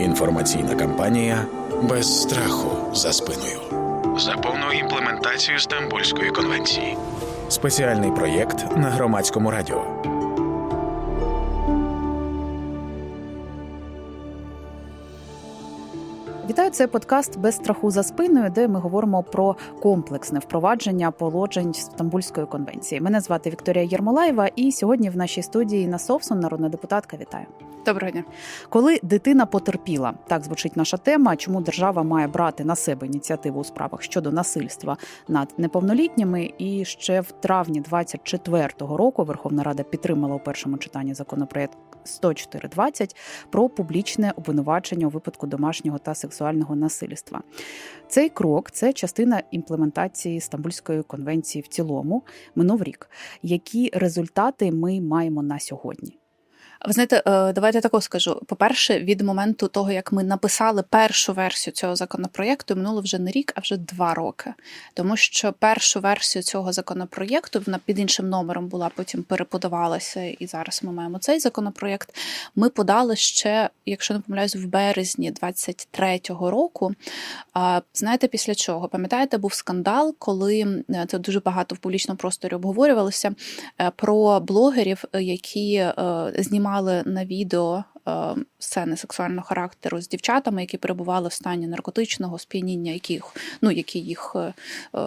Інформаційна кампанія без страху за спиною. За повну імплементацію Стамбульської конвенції. Спеціальний проєкт на громадському радіо. Це подкаст без страху за спиною, де ми говоримо про комплексне впровадження положень Стамбульської конвенції. Мене звати Вікторія Єрмолаєва, і сьогодні в нашій студії на Совсон, народна депутатка. Вітаю. Доброго дня. Коли дитина потерпіла, так звучить наша тема. Чому держава має брати на себе ініціативу у справах щодо насильства над неповнолітніми? І ще в травні 24-го року Верховна Рада підтримала у першому читанні законопроект 104.20 про публічне обвинувачення у випадку домашнього та сексуального насильства. Цей крок це частина імплементації Стамбульської конвенції в цілому. Минув рік. Які результати ми маємо на сьогодні? Ви знаєте, е, давайте я тако скажу. По-перше, від моменту того, як ми написали першу версію цього законопроєкту, минуло вже не рік, а вже два роки. Тому що першу версію цього законопроєкту вона під іншим номером була, потім переподавалася, і зараз ми маємо цей законопроєкт. Ми подали ще, якщо не помиляюсь, в березні 23-го року. Знаєте, після чого? Пам'ятаєте, був скандал, коли е, це дуже багато в публічному просторі обговорювалося е, про блогерів, які е, знімали на відео е, сцени сексуального характеру з дівчатами, які перебували в стані наркотичного сп'яніння, яких ну які їх е, е,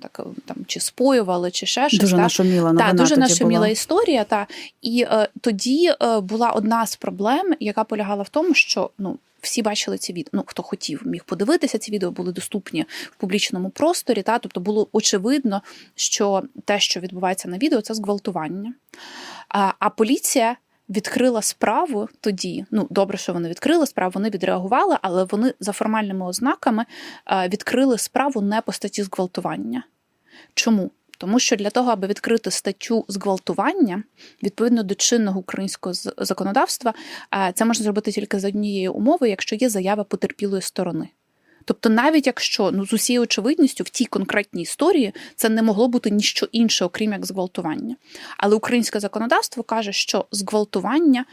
так там чи споювали, чи ще щось. Дуже та? нашуміла Так, дуже нашуміла була. історія. Та і е, тоді е, була одна з проблем, яка полягала в тому, що ну. Всі бачили ці відео. Ну хто хотів, міг подивитися ці відео, були доступні в публічному просторі. Та тобто було очевидно, що те, що відбувається на відео, це зґвалтування. А, а поліція відкрила справу тоді. Ну добре, що вони відкрили справу, вони відреагували, але вони за формальними ознаками е, відкрили справу не по статті зґвалтування. Чому? Тому що для того, аби відкрити статтю зґвалтування відповідно до чинного українського законодавства, е, це можна зробити тільки за однієї умови, якщо є заява потерпілої сторони. Тобто, навіть якщо ну з усією очевидністю в тій конкретній історії це не могло бути ніщо інше, окрім як зґвалтування. Але українське законодавство каже, що зґвалтування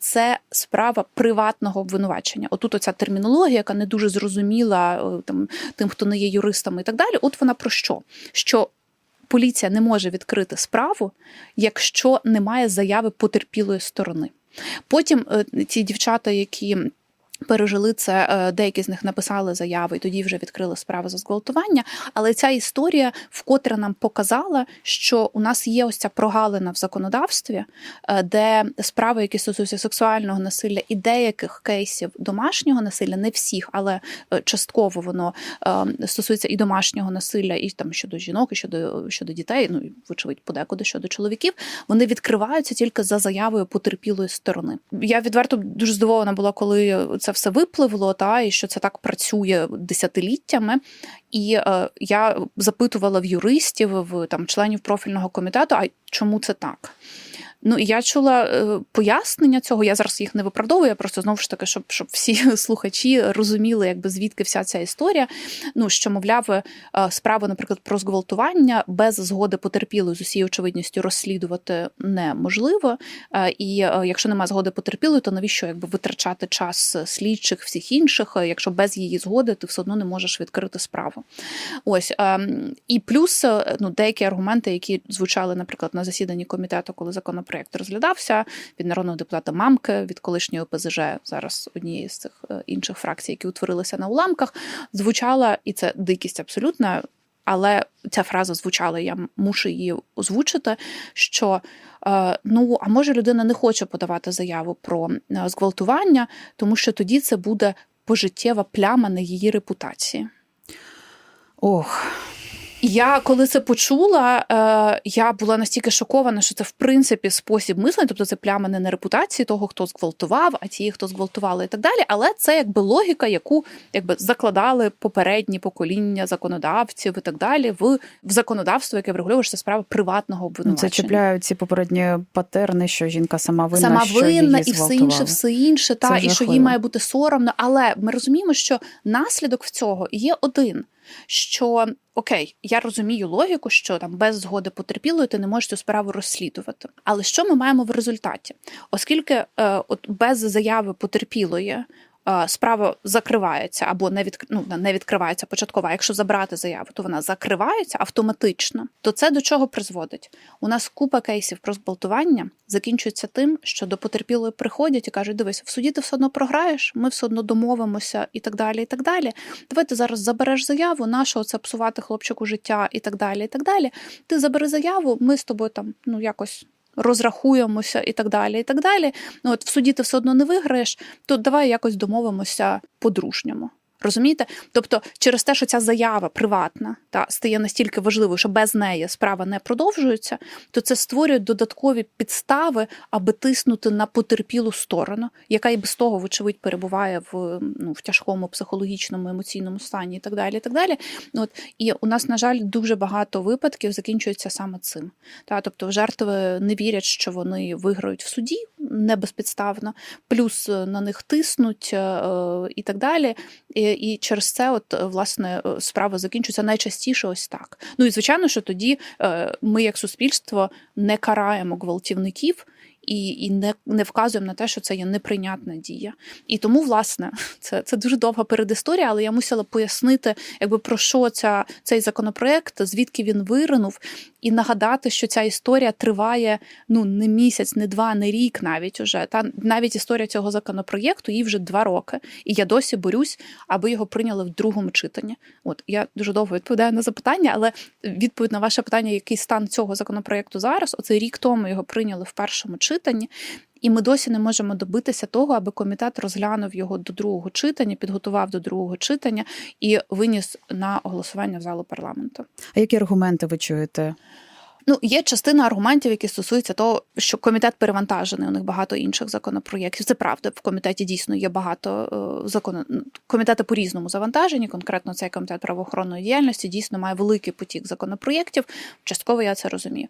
це справа приватного обвинувачення. Отут оця термінологія, яка не дуже зрозуміла е, там тим, хто не є юристами і так далі. От вона про що? Що поліція не може відкрити справу, якщо немає заяви потерпілої сторони. Потім е, ці дівчата, які пережили це, е, деякі з них написали заяви, і тоді вже відкрили справу за зґвалтування. Але ця історія вкотре нам показала, що у нас є ось ця прогалина в законодавстві, е, де справи, які стосуються сексуального насилля і деяких кейсів домашнього насилля, не всіх, але е, частково воно стосується і домашнього насилля, і там щодо жінок, і щодо, щодо дітей, ну вочевидь, подекуди щодо чоловіків, вони відкриваються тільки за заявою потерпілої сторони. Я відверто дуже здивована була, коли це все випливло, та і що це так працює десятиліттями. І е, я запитувала в юристів, в там членів профільного комітету, а чому це так? Ну я чула е, пояснення цього. Я зараз їх не виправдовую, я просто знову ж таки, щоб щоб всі слухачі розуміли, якби звідки вся ця історія. Ну що, мовляв, е, справу, наприклад, про зґвалтування без згоди потерпілої з усією очевидністю розслідувати неможливо. Е, І якщо немає згоди потерпілої, то навіщо якби витрачати час слідчих всіх інших, якщо без її згоди ти все одно не можеш відкрити справу. Ось і плюс ну деякі аргументи, які звучали, наприклад, на засіданні комітету, коли законопроект розглядався від народного депутата Мамки, від колишньої ОПЗЖ, зараз однієї з цих е, інших фракцій, які утворилися на уламках, звучала, і це дикість абсолютна. Але ця фраза звучала, я мушу її озвучити. Що е, ну а може людина не хоче подавати заяву про е, зґвалтування, тому що тоді це буде пожиттєва пляма на її репутації. Ох, Я коли це почула, е, я була настільки шокована, що це в принципі спосіб мислення, тобто це пляма не на репутації того, хто зґвалтував, а ті, хто зґвалтували, і так далі. Але це якби логіка, яку якби закладали попередні покоління законодавців і так далі в, в законодавство, яке врегульовує що це справа приватного ну, обвинувачення. це чіпляють ці попередні патерни, що жінка сама винна, Сама що винна її і все інше, все інше, та і що їй має бути соромно. Але ми розуміємо, що наслідок в цього є один. Що окей, я розумію логіку, що там без згоди потерпілої ти не можеш цю справу розслідувати. Але що ми маємо в результаті? Оскільки е, от без заяви потерпілої. Е, справа закривається або не від, ну, не відкривається початкова. Якщо забрати заяву, то вона закривається автоматично. То це до чого призводить? У нас купа кейсів про зґвалтування закінчується тим, що до потерпілої приходять і кажуть: дивись, в суді ти все одно програєш, ми все одно домовимося і так далі. І так далі. Давай ти зараз забереш заяву, нашого це псувати хлопчику життя і так далі. І так далі. Ти забери заяву, ми з тобою там ну якось. Розрахуємося і так далі, і так далі. Ну от в суді ти все одно не виграєш, то давай якось домовимося по-дружньому. Розумієте? Тобто, через те, що ця заява приватна та стає настільки важливою, що без неї справа не продовжується, то це створює додаткові підстави, аби тиснути на потерпілу сторону, яка і без того, вочевидь, перебуває в ну в тяжкому психологічному емоційному стані, і так далі. І так далі. От і у нас, на жаль, дуже багато випадків закінчується саме цим. Та тобто, жертви не вірять, що вони виграють в суді не безпідставно, плюс е, на них тиснуть е, і так далі. І, і через це, от е, власне, е, справа закінчується найчастіше ось так. Ну і звичайно, що тоді е, ми, як суспільство, не караємо гвалтівників. І і не не вказуємо на те, що це є неприйнятна дія. І тому, власне, це це дуже довга передісторія, але я мусила пояснити, якби про що ця, цей законопроект, звідки він виринув, і нагадати, що ця історія триває ну не місяць, не два, не рік, навіть уже. Та навіть історія цього законопроєкту їй вже два роки. І я досі борюсь, аби його прийняли в другому читанні. От я дуже довго відповідаю на запитання, але відповідь на ваше питання, який стан цього законопроєкту зараз? Оце рік тому його прийняли в першому читанні. І ми досі не можемо добитися того, аби комітет розглянув його до другого читання, підготував до другого читання і виніс на голосування в залу парламенту. А які аргументи ви чуєте? Ну, є частина аргументів, які стосуються того, що комітет перевантажений. У них багато інших законопроєктів. Це правда. В комітеті дійсно є багато е, закону. Комітети по різному завантажені. Конкретно цей комітет правоохоронної діяльності дійсно має великий потік законопроєктів. Частково я це розумію.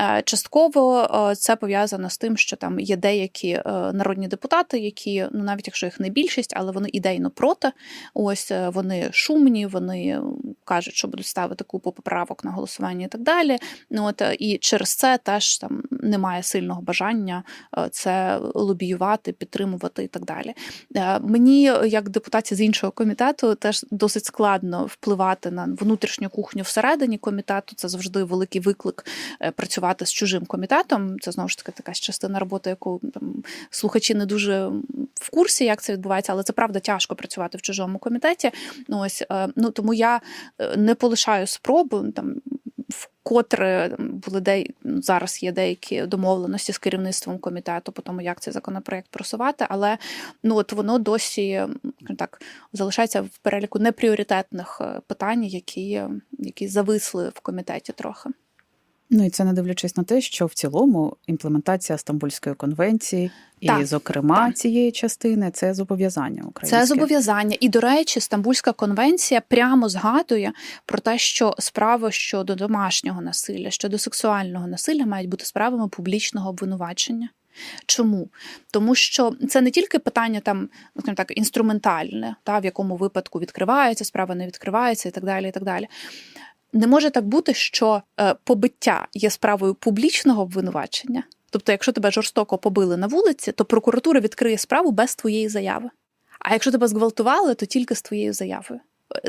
Е, частково е, це пов'язано з тим, що там є деякі народні депутати, які ну навіть якщо їх не більшість, але вони ідейно проти. Ось вони шумні, вони кажуть, що будуть ставити купу поправок на голосування і так далі. Ну от і через це теж там немає сильного бажання е, це лобіювати, підтримувати і так далі. Е, Мені, як депутаті з іншого комітету, теж досить складно впливати на внутрішню кухню всередині комітету. Це завжди великий виклик е, працювати з чужим комітетом. Це знову ж таки така частина роботи, яку там слухачі не дуже в курсі, як це відбувається, але це правда тяжко працювати в чужому комітеті. Ось ну тому я не полишаю спробу там. Вкотре були де зараз є деякі домовленості з керівництвом комітету по тому, як цей законопроект просувати, але ну от воно досі так залишається в переліку непріоритетних питань, які, які зависли в комітеті трохи. Ну і це не дивлячись на те, що в цілому імплементація Стамбульської конвенції, Так, і, зокрема, так. цієї частини це зобов'язання українське. Це зобов'язання. І, до речі, Стамбульська конвенція прямо згадує про те, що справи щодо домашнього насилля, щодо сексуального насилля мають бути справами публічного обвинувачення. Чому? Тому що це не тільки питання там, ну, скажімо так, інструментальне, та, в якому випадку відкривається, справа не відкривається і так далі. і так далі. Не може так бути, що е, побиття є справою публічного обвинувачення. Тобто, якщо тебе жорстоко побили на вулиці, то прокуратура відкриє справу без твоєї заяви. А якщо тебе зґвалтували, то тільки з твоєю заявою.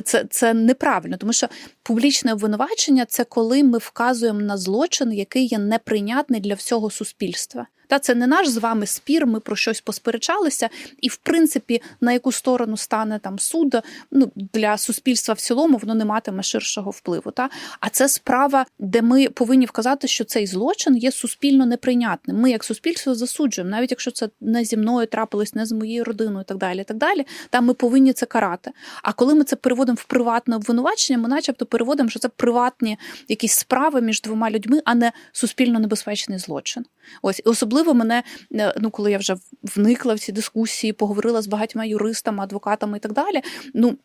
Це, це неправильно, тому що публічне обвинувачення це коли ми вказуємо на злочин, який є неприйнятний для всього суспільства. Та це не наш з вами спір, ми про щось посперечалися, і в принципі на яку сторону стане там суд ну для суспільства в цілому воно не матиме ширшого впливу. Та а це справа, де ми повинні вказати, що цей злочин є суспільно неприйнятним. Ми, як суспільство, засуджуємо, навіть якщо це не зі мною трапилось, не з моєю родиною, і так далі. і так далі. Там ми повинні це карати. А коли ми це переводимо в приватне обвинувачення, ми, начебто, переводимо, що це приватні якісь справи між двома людьми, а не суспільно небезпечний злочин. Ось і особливо мене, е, ну коли я вже вникла в ці дискусії, поговорила з багатьма юристами, адвокатами і так далі. Ну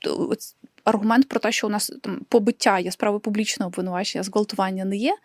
аргумент про те, що у нас там побиття є справи публічного обвинувачення, зґвалтування не є.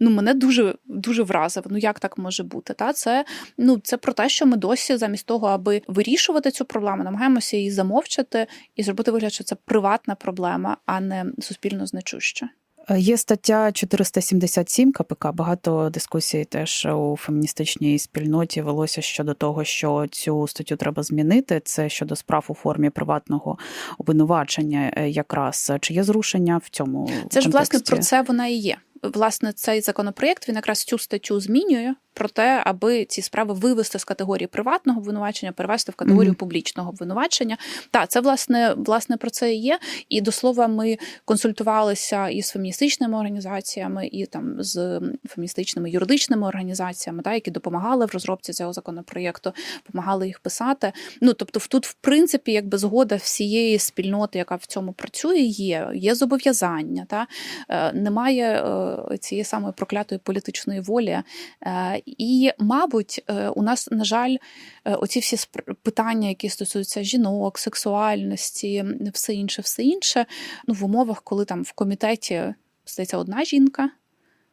Ну мене дуже дуже вразив. Ну як так може бути? Та це ну це про те, що ми досі, замість того, аби вирішувати цю проблему, намагаємося її замовчати і зробити вигляд, що це приватна проблема, а не суспільно значуща. Е, Є стаття 477 КПК. Багато дискусій теж у феміністичній спільноті велося щодо того, що цю статтю треба змінити. Це щодо справ у формі приватного обвинувачення. е, Якраз чи є зрушення в цьому Це ж власне про це вона і є. Власне, цей законопроєкт він якраз цю статтю змінює про те, аби ці справи вивести з категорії приватного обвинувачення, перевести в категорію Мгм. публічного обвинувачення. Так, це власне власне про це і є. І до слова, ми консультувалися і з феміністичними організаціями, і там з феміністичними юридичними організаціями, та, які допомагали в розробці цього законопроєкту, допомагали їх писати. Ну тобто, тут, в принципі, якби згода всієї спільноти, яка в цьому працює, є. Є зобов'язання. Та Е, немає е, цієї самої проклятої політичної волі. Е, І, мабуть, е, у нас, на жаль, е, оці всі питання, які стосуються жінок, сексуальності, все інше, все інше, ну в умовах, коли там в комітеті здається одна жінка.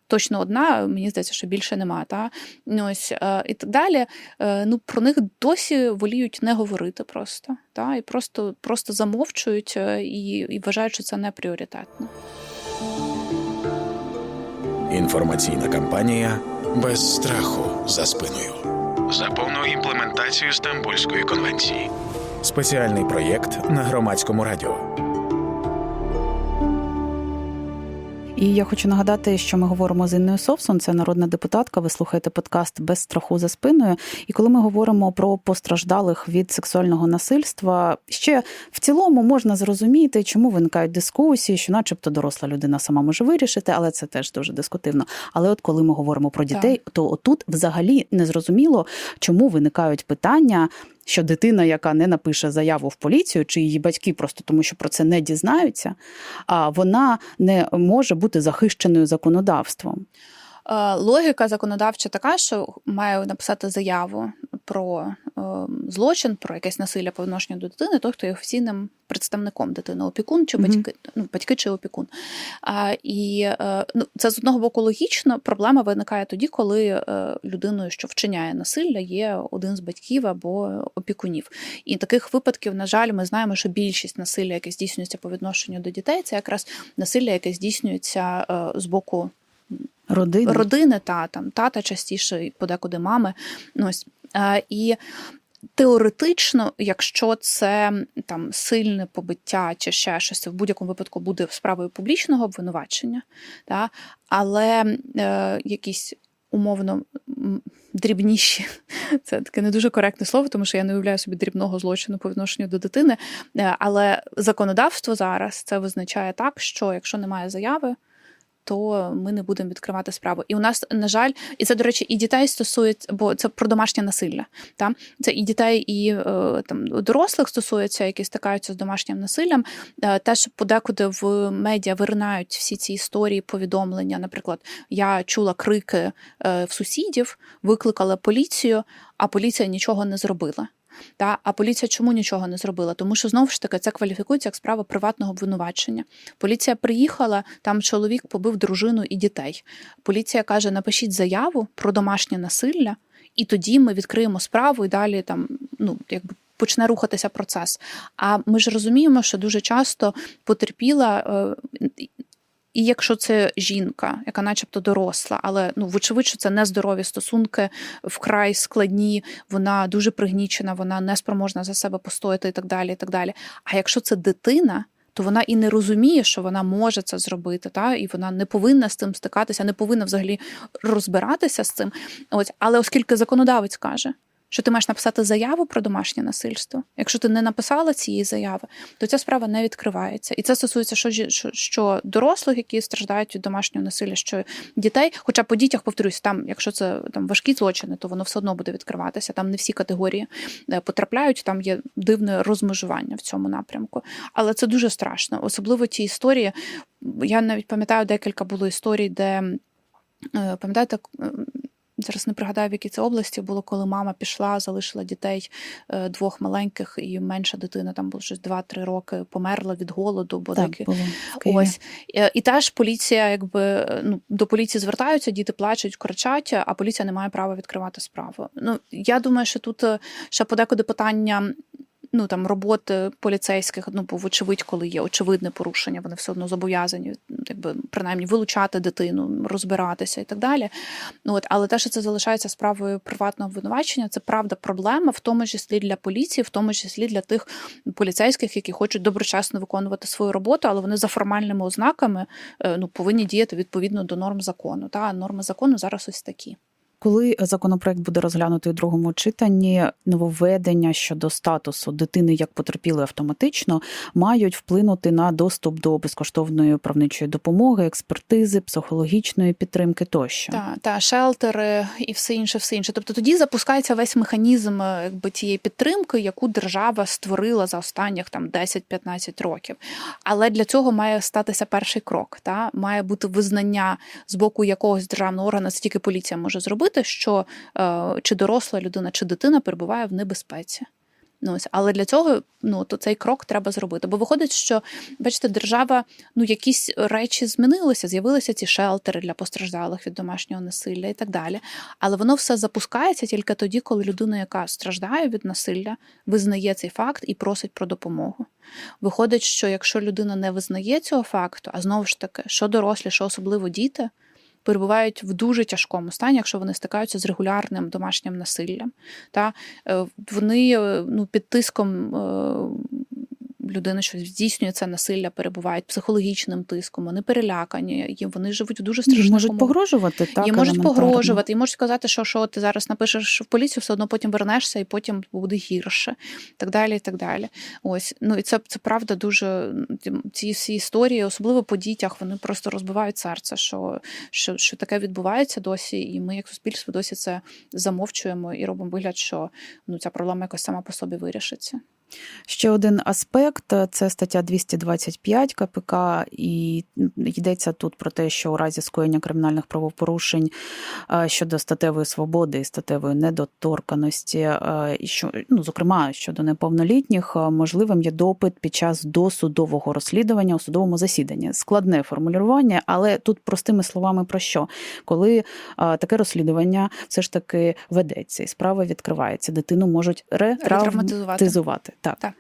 Точно одна, мені здається, що більше нема, та ось е, і так далі. Ну про них досі воліють не говорити просто, та і просто, просто замовчують і, і вважають, що це не пріоритетно. Інформаційна кампанія без страху за спиною. За повну імплементацію Стамбульської конвенції. Спеціальний проєкт на громадському радіо. І я хочу нагадати, що ми говоримо з Інною Совсон, це народна депутатка. Ви слухаєте подкаст без страху за спиною. І коли ми говоримо про постраждалих від сексуального насильства, ще в цілому можна зрозуміти, чому виникають дискусії, що, начебто, доросла людина сама може вирішити, але це теж дуже дискутивно. Але от коли ми говоримо про дітей, то отут взагалі не зрозуміло, чому виникають питання. Що дитина, яка не напише заяву в поліцію, чи її батьки просто тому, що про це не дізнаються, а вона не може бути захищеною законодавством. Е, Логіка законодавча така, що має написати заяву про злочин, про якесь насилля по відношенню до дитини, той, хто є офіційним представником дитини, опікун чи Мгм. батьки, ну, батьки чи опікун. А, і е, ну, це з одного боку логічно. Проблема виникає тоді, коли е, людиною, що вчиняє насилля, є один з батьків або опікунів. І таких випадків, на жаль, ми знаємо, що більшість насилля, яке здійснюється по відношенню до дітей, це якраз насилля, яке здійснюється е, з боку Родина. родини, та там тата частіше, подекуди мами. Ну, ось. Е, і теоретично, якщо це там сильне побиття чи ще щось, це в будь-якому випадку буде справою публічного обвинувачення, та, але е, якісь умовно. Дрібніші, це таке не дуже коректне слово, тому що я не уявляю собі дрібного злочину по відношенню до дитини. Е, Але законодавство зараз це визначає так, що якщо немає заяви, то ми не будемо відкривати справу. І у нас, на жаль, і це, до речі, і дітей стосується, бо це про домашнє насилля. Та? Це і дітей, і е, там дорослих стосується, які стикаються з домашнім насиллям. Е, Теж подекуди в медіа виринають всі ці історії, повідомлення. Наприклад, я чула крики е, в сусідів, викликала поліцію, а поліція нічого не зробила. Та а поліція чому нічого не зробила? Тому що знову ж таки це кваліфікується як справа приватного обвинувачення. Поліція приїхала, там чоловік побив дружину і дітей. Поліція каже: напишіть заяву про домашнє насилля, і тоді ми відкриємо справу і далі там ну якби. Почне рухатися процес. А ми ж розуміємо, що дуже часто потерпіла, е, і якщо це жінка, яка, начебто, доросла, але ну вочевидь, що це нездорові стосунки вкрай складні, вона дуже пригнічена, вона не спроможна за себе постояти і так далі. і так далі. А якщо це дитина, то вона і не розуміє, що вона може це зробити, та і вона не повинна з цим стикатися, не повинна взагалі розбиратися з цим. Ось, але оскільки законодавець каже, що ти маєш написати заяву про домашнє насильство. Якщо ти не написала цієї заяви, то ця справа не відкривається. І це стосується що, що, що дорослих, які страждають від домашнього насилля, що дітей. Хоча по дітях, повторюсь, там, якщо це там важкі злочини, то воно все одно буде відкриватися. Там не всі категорії е, потрапляють, там є дивне розмежування в цьому напрямку. Але це дуже страшно, особливо ті історії. Я навіть пам'ятаю, декілька було історій, де е, пам'ятаєте. Зараз не пригадаю, в якій це області було, коли мама пішла, залишила дітей е, двох маленьких, і менша дитина там було щось 2-3 роки, померла від голоду, бо Так, деякі було. Ось Е, і теж поліція, якби е, ну до поліції звертаються, діти плачуть, кричать, а поліція не має права відкривати справу. Ну я думаю, що тут ще подекуди питання. Ну там роботи поліцейських, ну бо вочевидь, коли є очевидне порушення, вони все одно зобов'язані, якби принаймні вилучати дитину, розбиратися і так далі. Ну от, але те, що це залишається справою приватного обвинувачення, це правда проблема, в тому числі для поліції, в тому числі для тих поліцейських, які хочуть доброчесно виконувати свою роботу, але вони за формальними ознаками е, ну повинні діяти відповідно до норм закону. Та норми закону зараз ось такі. Коли законопроект буде розглянутий у другому читанні, нововведення щодо статусу дитини як потерпілої автоматично мають вплинути на доступ до безкоштовної правничої допомоги, експертизи, психологічної підтримки тощо. Та, та шелтери і все інше, все інше. Тобто тоді запускається весь механізм е, якби тієї підтримки, яку держава створила за останніх там 10-15 років. Але для цього має статися перший крок. Та має бути визнання з боку якогось державного органу, це поліція може зробити, що е, чи доросла людина, чи дитина перебуває в небезпеці. Ну, ось, але для цього ну то цей крок треба зробити. Бо виходить, що бачите, держава ну якісь речі змінилися, з'явилися ці шелтери для постраждалих від домашнього насилля і так далі. Але воно все запускається тільки тоді, коли людина, яка страждає від насилля, визнає цей факт і просить про допомогу. Виходить, що якщо людина не визнає цього факту, а знову ж таки, що дорослі, що особливо діти. Перебувають в дуже тяжкому стані, якщо вони стикаються з регулярним домашнім насиллям. Та е, вони е, ну, під тиском е, людини, що здійснює це насилля, перебувають психологічним тиском, вони перелякані, їм вони живуть в дуже Їм страшних можуть погрожувати так. Їм можуть погрожувати, і можуть сказати, що, що ти зараз напишеш в поліцію, все одно потім вернешся, і потім буде гірше, так далі. і так далі. Ось ну і це, це правда дуже ці всі історії, особливо по дітях, вони просто розбивають серце, що, що, що таке відбувається досі, і ми, як суспільство, досі це замовчуємо і робимо вигляд, що ну ця проблема якось сама по собі вирішиться. Ще один аспект це стаття 225 КПК, і йдеться тут про те, що у разі скоєння кримінальних правопорушень е, щодо статевої свободи і статевої недоторканості, е, і що ну зокрема щодо неповнолітніх, е, можливим є допит під час досудового розслідування у судовому засіданні. Складне формулювання, але тут простими словами про що? Коли таке розслідування все ж таки ведеться і справа відкривається, дитину можуть Ретравматизувати. Так. Так.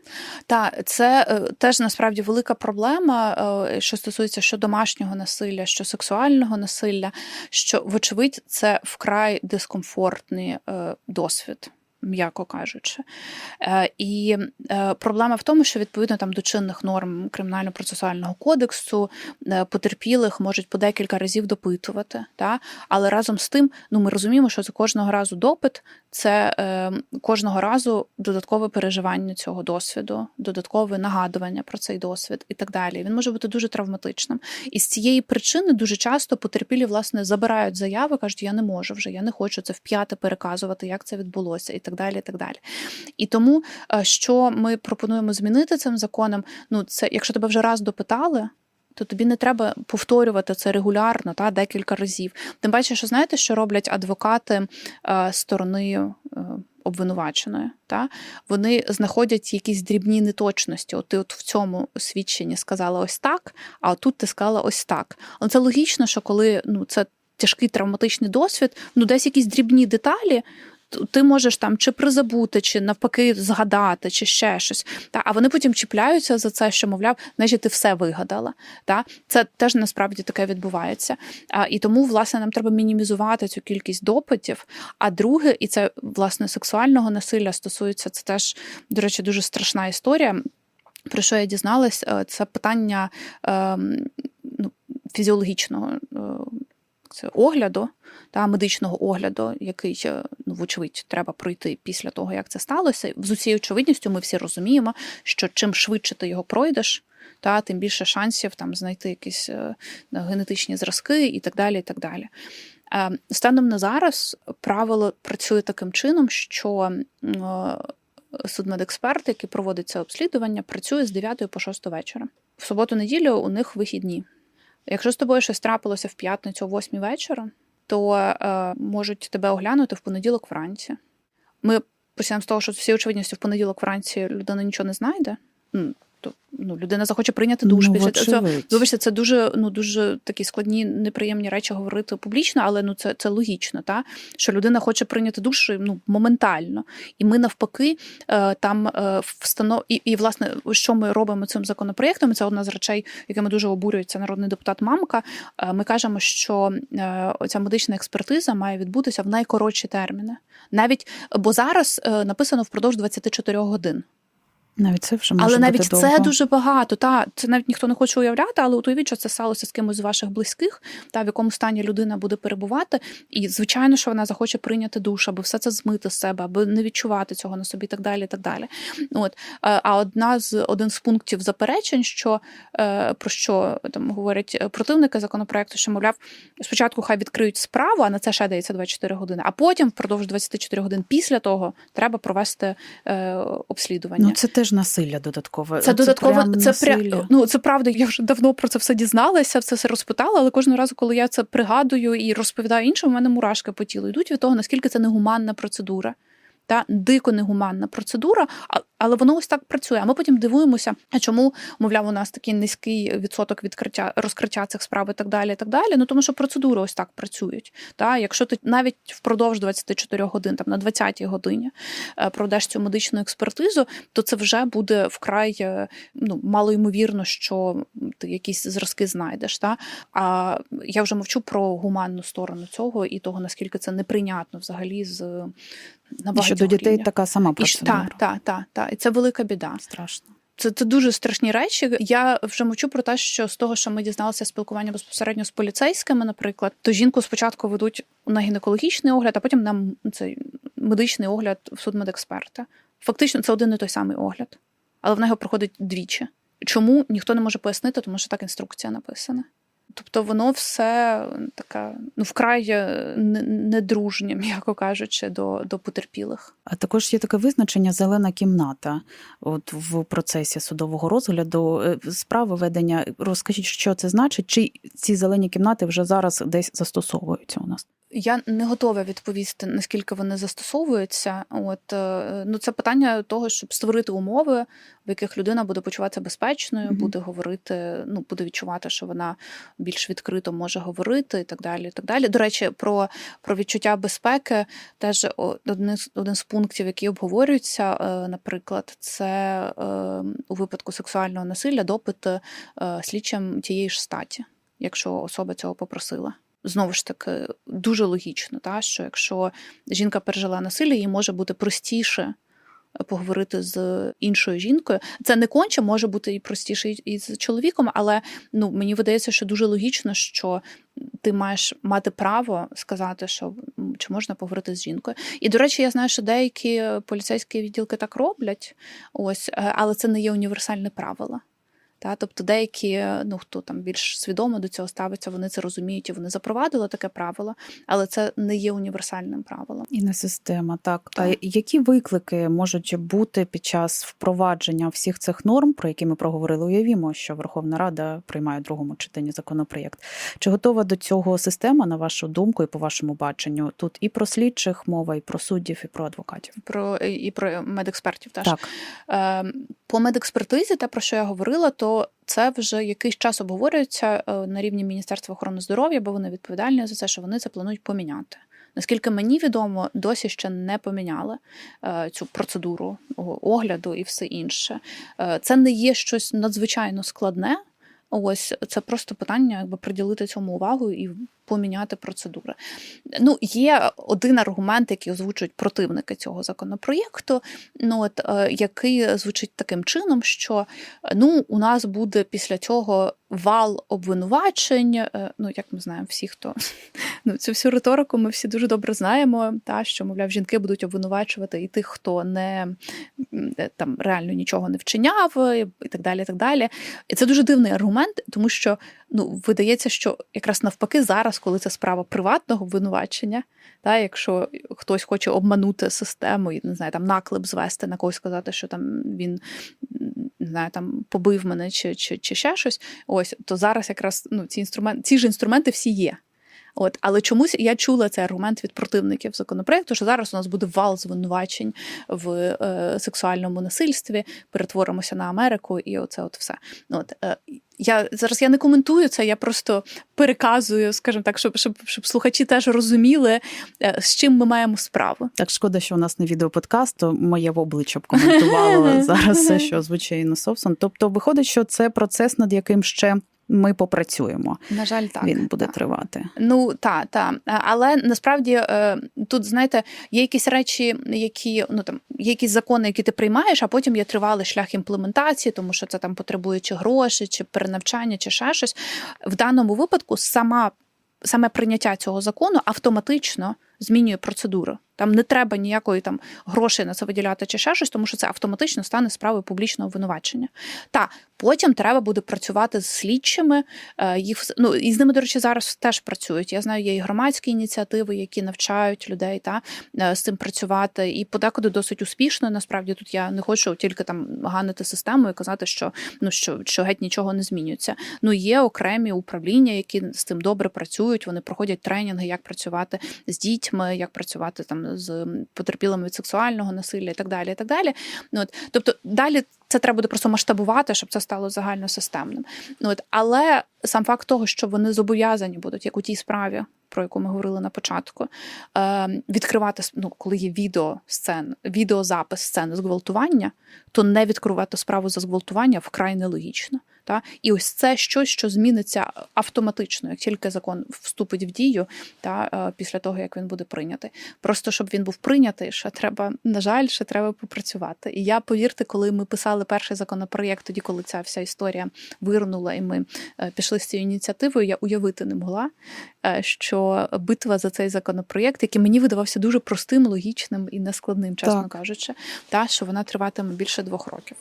Та це е, теж насправді велика проблема, е, що стосується що домашнього насилля, що сексуального насилля, що, вочевидь, це вкрай дискомфортний е, досвід. М'яко кажучи, Е, і е, проблема в тому, що відповідно там до чинних норм кримінально-процесуального кодексу е, потерпілих можуть по декілька разів допитувати. Та? Але разом з тим, ну ми розуміємо, що це кожного разу допит, це кожного разу додаткове переживання цього досвіду, додаткове нагадування про цей досвід і так далі. Він може бути дуже травматичним. І з цієї причини дуже часто потерпілі власне забирають заяви, кажуть, я не можу вже, я не хочу це вп'яте переказувати, як це відбулося, і так далі. І так далі. І тому, е, що ми пропонуємо змінити цим законом, ну це якщо тебе вже раз допитали. То тобі не треба повторювати це регулярно, та декілька разів. Тим паче, що знаєте, що роблять адвокати е, сторони е, обвинуваченої? Та вони знаходять якісь дрібні неточності. От ти от в цьому свідченні сказала ось так, а тут ти сказала ось так. Але це логічно, що коли ну це тяжкий травматичний досвід, ну десь якісь дрібні деталі. Ти можеш там чи призабути, чи навпаки згадати, чи ще щось. Та а вони потім чіпляються за це, що мовляв, значить, ти все вигадала. Та це теж насправді таке відбувається. А, І тому, власне, нам треба мінімізувати цю кількість допитів. А друге, і це власне сексуального насилля стосується це теж, до речі, дуже страшна історія. Про що я дізналась, е, це питання е, ну, фізіологічного. Це огляду та медичного огляду, який е, ну, вочевидь треба пройти після того, як це сталося. З усією очевидністю ми всі розуміємо, що чим швидше ти його пройдеш, та тим більше шансів там знайти якісь е, генетичні зразки і так далі. І так далі. Е, Станом на зараз правило працює таким чином, що судмедексперт, який проводить це обслідування, працює з 9 по 6 вечора. В суботу-неділю у них вихідні. Якщо з тобою щось трапилося в п'ятницю о восьмій вечора, то е, можуть тебе оглянути в понеділок вранці. Ми почнемо з того, що всі очевидністю в понеділок вранці людина нічого не знайде. То ну, людина захоче прийняти душ Ну, після цього. Вибачте, це дуже ну дуже такі складні, неприємні речі говорити публічно, але ну це, це логічно, та що людина хоче прийняти душ ну моментально. І ми навпаки е, там е, встанов... і, і власне, що ми робимо цим законопроєктом? Це одна з речей, якими дуже обурюється народний депутат Мамка. Е, Ми кажемо, що оця медична експертиза має відбутися в найкоротші терміни. Навіть бо зараз написано впродовж 24 годин. Навіть це вже може Але навіть бути це довго. дуже багато. Та це навіть ніхто не хоче уявляти, але уявіть, що це сталося з кимось з ваших близьких, та в якому стані людина буде перебувати. І звичайно, що вона захоче прийняти душ, аби все це змити з себе, аби не відчувати цього на собі, і так далі. І так далі. От Е, а одна з один з пунктів заперечень, що е, про що там говорять противники законопроекту, що мовляв, спочатку хай відкриють справу, а на це ще дається 24 години. А потім, впродовж 24 годин після того, треба провести е, обслідування. Ну, це теж насилля додаткове. Це додатково, прям це пря... ну це правда. Я вже давно про це все дізналася, все це розпитала, але кожного разу, коли я це пригадую і розповідаю іншим, у мене мурашки по тілу йдуть від того, наскільки це негуманна процедура. Та дико негуманна процедура, але воно ось так працює. А ми потім дивуємося, чому, мовляв, у нас такий низький відсоток відкриття розкриття цих справ і так далі. І так далі. Ну тому що процедури ось так працюють. Та якщо ти навіть впродовж 24 годин, там на 20-й годині е, проведеш цю медичну експертизу, то це вже буде вкрай е, ну, малоймовірно, що ти якісь зразки знайдеш. Та? А я вже мовчу про гуманну сторону цього і того, наскільки це неприйнятно взагалі з на що до дітей рівнях. така сама процедура. Так, так, так, так. І це велика біда. Страшно. Це, це дуже страшні речі. Я вже мовчу про те, що з того, що ми дізналися спілкування безпосередньо з поліцейськими, наприклад, то жінку спочатку ведуть на гінекологічний огляд, а потім на цей медичний огляд в судмедексперта. Фактично, це один і той самий огляд, але вона його проходить двічі. Чому ніхто не може пояснити, тому що так інструкція написана. Тобто воно все таке, ну вкрай е, не- недружнє, м'яко кажучи, до, до потерпілих. А також є таке визначення зелена кімната. От в процесі судового розгляду е, справи ведення. Розкажіть, що це значить? Чи ці зелені кімнати вже зараз десь застосовуються у нас? Я не готова відповісти, наскільки вони застосовуються. От е, ну це питання того, щоб створити умови, в яких людина буде почуватися безпечною, Мгм. буде говорити, ну буде відчувати, що вона більш відкрито може говорити, і так далі. І так далі. До речі, про, про відчуття безпеки теж один, з- один з пунктів, який обговорюється, е, наприклад, це е, у випадку сексуального насилля допит слідчим тієї ж статі, якщо особа цього попросила. Знову ж таки, дуже логічно, та, що якщо жінка пережила насилля, їй може бути простіше поговорити з іншою жінкою. Це не конче, може бути і простіше і- і з чоловіком, але ну, мені видається, що дуже логічно, що ти маєш мати право сказати, що чи можна поговорити з жінкою. І, до речі, я знаю, що деякі поліцейські відділки так роблять, ось, е, але це не є універсальне правило. Та, тобто деякі, ну хто там більш свідомо до цього ставиться, вони це розуміють і вони запровадили таке правило, але це не є універсальним правилом. І не система, так. А які виклики можуть бути під час впровадження всіх цих норм, про які ми проговорили? Уявімо, що Верховна Рада приймає в другому читанні законопроєкт. Чи готова до цього система, на вашу думку і по вашому баченню? Тут і про слідчих мова, і про суддів, і про адвокатів. Про і про медекспертів теж Так, Е, по медекспертизі, те про що я говорила, то це вже якийсь час обговорюється е, на рівні Міністерства охорони здоров'я, бо вони відповідальні за це, що вони це планують поміняти. Наскільки мені відомо, досі ще не поміняли е, цю процедуру огляду і все інше. Е, Це не є щось надзвичайно складне. Ось це просто питання, якби приділити цьому увагу і поміняти процедури. Ну, є один аргумент, який озвучують противники цього законопроєкту, ну от е, який звучить таким чином, що ну у нас буде після цього вал обвинувачень. е, Ну як ми знаємо, всі, хто ну цю всю риторику, ми всі дуже добре знаємо. Та що мовляв, жінки будуть обвинувачувати і тих, хто не е, там реально нічого не вчиняв, і так далі. І так далі. І це дуже дивний аргумент, тому що ну видається, що якраз навпаки зараз, коли це справа приватного обвинувачення, та якщо хтось хоче обманути систему і не знаю, там наклеп звести на когось сказати, що там він не знаю, там побив мене чи, чи, чи ще щось. Ось то зараз якраз ну ці інструменти, ці ж інструменти всі є. От, але чомусь я чула цей аргумент від противників законопроекту, що зараз у нас буде вал звинувачень в е, сексуальному насильстві, перетворимося на Америку, і оце от все. От е, я зараз я не коментую це, я просто переказую, скажімо так, щоб, щоб, щоб слухачі теж розуміли, е, з чим ми маємо справу. Так шкода, що у нас не відеоподкаст, то моє в обличчя б коментувало зараз все, що Інна Совсон. Тобто, виходить, що це процес, над яким ще ми попрацюємо. На жаль, так Він буде так. тривати. Ну та, та. Але насправді е, тут, знаєте, є якісь речі, які ну там є якісь закони, які ти приймаєш, а потім є тривалий шлях імплементації, тому що це там потребує чи гроші, чи перенавчання, чи ще щось. В даному випадку сама. Саме прийняття цього закону автоматично змінює процедуру. Там не треба ніякої там грошей на це виділяти чи ще щось, тому що це автоматично стане справою публічного винувачення. Та потім треба буде працювати з слідчими. е, Їх ну і з ними, до речі, зараз теж працюють. Я знаю, є і громадські ініціативи, які навчають людей та е, з цим працювати, і подекуди досить успішно. Насправді тут я не хочу тільки там ганити систему і казати, що ну що, що геть нічого не змінюється. Ну є окремі управління, які з цим добре працюють. Вони проходять тренінги, як працювати з дітьми, як працювати там з потерпілими від сексуального насилля і так далі. І так далі. Ну, от, тобто далі це треба буде просто масштабувати, щоб це стало загальносистемним. Ну, от, але сам факт того, що вони зобов'язані будуть, як у тій справі, про яку ми говорили на початку, е, відкривати ну, коли є відео сцен, відеозапис сцени зґвалтування, то не відкривати справу за зґвалтування вкрай нелогічно. Та? І ось це щось, що зміниться автоматично, як тільки закон вступить в дію, та е, після того як він буде прийнятий. Просто щоб він був прийнятий, ще треба, на жаль, ще треба попрацювати. І я повірте, коли ми писали перший законопроєкт, тоді коли ця вся історія вирнула, і ми е, пішли з цією ініціативою, я уявити не могла, е, що битва за цей законопроєкт, який мені видавався дуже простим, логічним і нескладним, чесно Так. кажучи, та що вона триватиме більше двох років.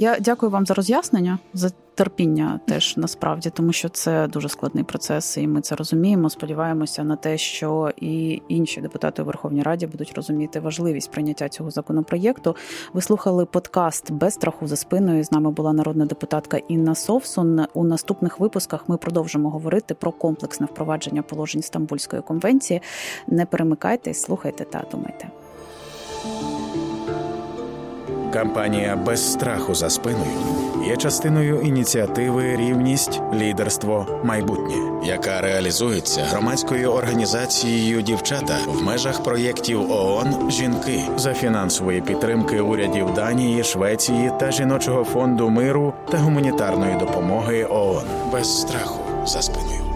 Я дякую вам за роз'яснення, за терпіння теж насправді, тому що це дуже складний процес, і ми це розуміємо. Сподіваємося на те, що і інші депутати у Верховній Раді будуть розуміти важливість прийняття цього законопроєкту. Ви слухали подкаст без страху за спиною. З нами була народна депутатка Інна Совсун. У наступних випусках ми продовжимо говорити про комплексне впровадження положень Стамбульської конвенції. Не перемикайтесь, слухайте та думайте. Кампанія без страху за спиною є частиною ініціативи Рівність, лідерство, майбутнє, яка реалізується громадською організацією Дівчата в межах проєктів ООН Жінки за фінансової підтримки урядів Данії, Швеції та жіночого фонду миру та гуманітарної допомоги ООН. Без страху за спиною.